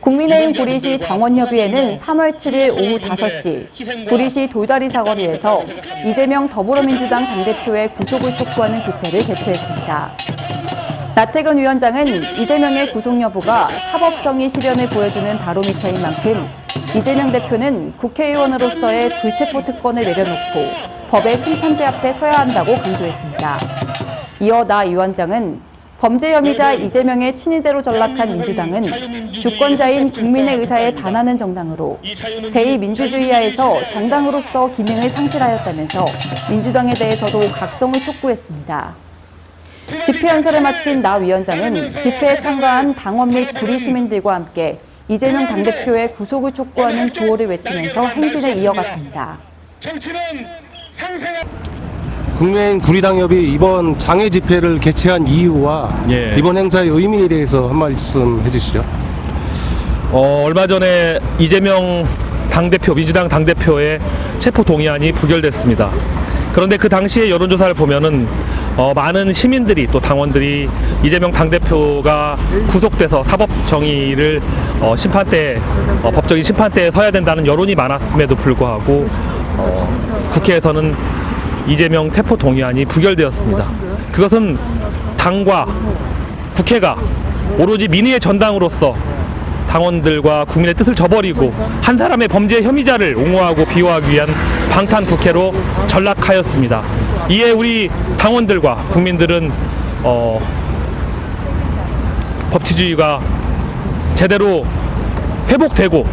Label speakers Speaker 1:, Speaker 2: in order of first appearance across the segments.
Speaker 1: 국민의힘 구리시 당원협의회는 3월 7일 오후 5시 구리시 돌다리 사거리에서 이재명 더불어민주당 당대표의 구속을 촉구하는 집회를 개최했습니다. 나태근 위원장은 이재명의 구속 여부가 사법정의 실현을 보여주는 바로미터인 만큼 이재명 대표는 국회의원으로서의 불체포 특권을 내려놓고 법의 심판대 앞에 서야 한다고 강조했습니다. 이어 나 위원장은 범죄 혐의자 이재명의 친위대로 전락한 민주당은 주권자인 국민의 의사에 반하는 정당으로 대의민주주의하에서 정당으로서 기능을 상실하였다면서 민주당에 대해서도 각성을 촉구했습니다. 집회 연설을 마친 나 위원장은 집회에 참가한 당원 및 구리 시민들과 함께 이재명 당대표의 구속을 촉구하는 구호를 외치면서 행진을 이어갔습니다.
Speaker 2: 국민의힘 구리당협이 이번 장애 집회를 개최한 이유와
Speaker 3: 예.
Speaker 2: 이번 행사의 의미에 대해서 한 말씀 해주시죠.
Speaker 3: 어, 얼마 전에 이재명 당대표, 민주당 당대표의 체포 동의안이 부결됐습니다. 그런데 그 당시의 여론조사를 보면은 어, 많은 시민들이 또 당원들이 이재명 당대표가 구속돼서 사법 정의를 어, 심판대 어, 법적인 심판대에 서야 된다는 여론이 많았음에도 불구하고 어, 국회에서는 이재명 체포 동의안이 부결되었습니다. 그것은 당과 국회가 오로지 민의의 전당으로서 당원들과 국민의 뜻을 저버리고 한 사람의 범죄 혐의자를 옹호하고 비호하기 위한 방탄 국회로 전락하였습니다. 이에 우리 당원들과 국민들은 어, 법치주의가 제대로 회복되고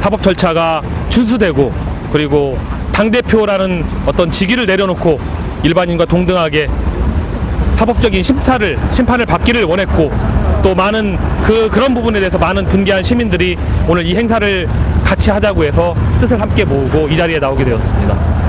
Speaker 3: 사법 절차가 준수되고 그리고 당대표라는 어떤 직위를 내려놓고 일반인과 동등하게 사법적인 심사를 심판을 받기를 원했고 또 많은 그 그런 부분에 대해서 많은 분개한 시민들이 오늘 이 행사를 같이 하자고 해서 뜻을 함께 모으고 이 자리에 나오게 되었습니다.